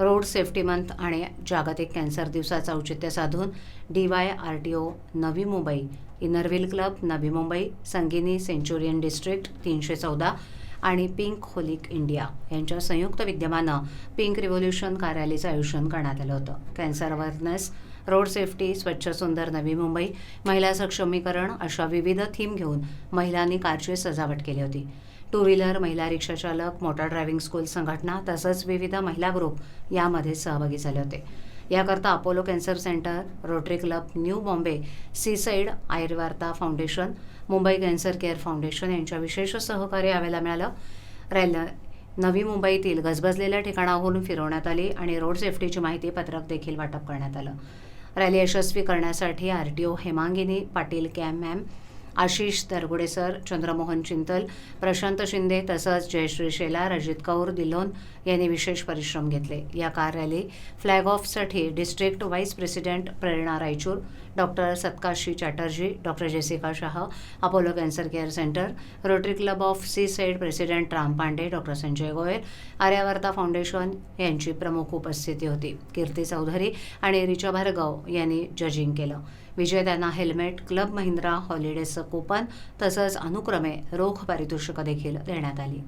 Road safety month आणि जागतिक cancer दिवसाचं औचित्य साधून D Y R T O Navi Mumbai Inner Wheel club Navi Mumbai संगिनी सेंचुरियन डिस्ट्रिक्ट तीनशे चौदा आणि पिंक होलिक इंडिया यांच्या संयुक्त विद्यमानं पिंक रिव्होल्युशन कार्यालयाचं आयोजन करण्यात आलं होतं. कॅन्सर अवेअरनेस रोड सेफ्टी स्वच्छ सुंदर नवी मुंबई महिला सक्षमीकरण अशा विविध थीम घेऊन महिलांनी कारची सजावट केली होती. टू व्हीलर महिला रिक्षाचालक मोटार ड्रायव्हिंग स्कूल संघटना तसंच विविध महिला ग्रुप यामध्ये सहभागी झाले होते. याकरता Apollo cancer centre Rotary Club New Bombay seaside Ayurvarta foundation Mumbai cancer care foundation यांच्या विशेष सहकार्य यावेळेला मिळालं. रॅल नवी मुंबईतील गजबजलेल्या ठिकाणाहून फिरवण्यात आली आणि रोड सेफ्टीची माहिती पत्रक देखील वाटप करण्यात आलं. रॅली यशस्वी करण्यासाठी R T O Hemangini Patil cam ma'am Ashish Targude sir Chandramohan Chintal Prashant Shinde तसंच जयश्री शेलार अजित कौर दिलोन यांनी विशेष परिश्रम घेतले. या car rally flag ऑफसाठी district vice president Prerna Raichur doctor Satkashi Chatterjee doctor Jessica Shah Apollo cancer care centre Rotary Club of seaside president Ram Pande doctor Sanjay Goyal Aryavarta foundation यांची प्रमुख उपस्थिती होती. कीर्ती चौधरी आणि रिचा भार्गव यांनी जजिंग केलं. विजेत्यांना helmet club Mahindra हॉलिडेचं coupon तसंच अनुक्रमे रोख पारितोषिकं देखील देण्यात आली.